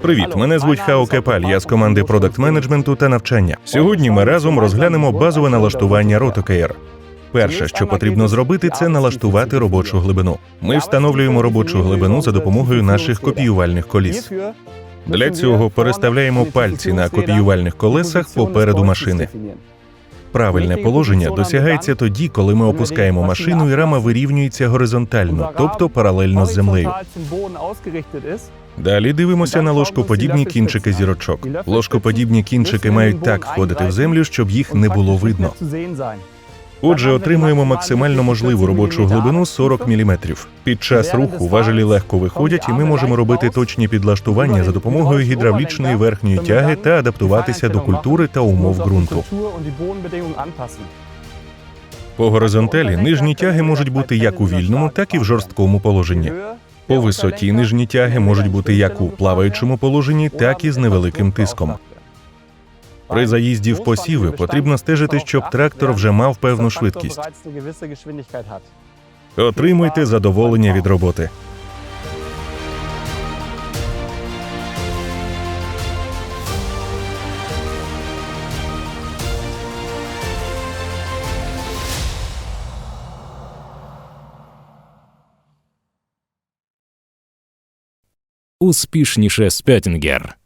Привіт, мене звуть Хао Кепаль. Я з команди продакт менеджменту та навчання. Сьогодні ми разом розглянемо базове налаштування RotoKR. Перше, що потрібно зробити, це налаштувати робочу глибину. Ми встановлюємо робочу глибину за допомогою наших копіювальних коліс. Для цього переставляємо пальці на копіювальних колесах попереду машини. Правильне положення досягається тоді, коли ми опускаємо машину і рама вирівнюється горизонтально, тобто паралельно з землею. Далі дивимося на ложкоподібні кінчики зірочок. Ложкоподібні кінчики мають так входити в землю, щоб їх не було видно. Отже, отримуємо максимально можливу робочу глибину 40 мм. Під час руху важелі легко виходять, і ми можемо робити точні підлаштування за допомогою гідравлічної верхньої тяги та адаптуватися до культури та умов ґрунту. По горизонталі нижні тяги можуть бути як у вільному, так і в жорсткому положенні. По висоті нижні тяги можуть бути як у плаваючому положенні, так і з невеликим тиском. При заїзді в посіви потрібно стежити, щоб трактор вже мав певну швидкість. Отримуйте задоволення від роботи. Успішніше Спеттінгер.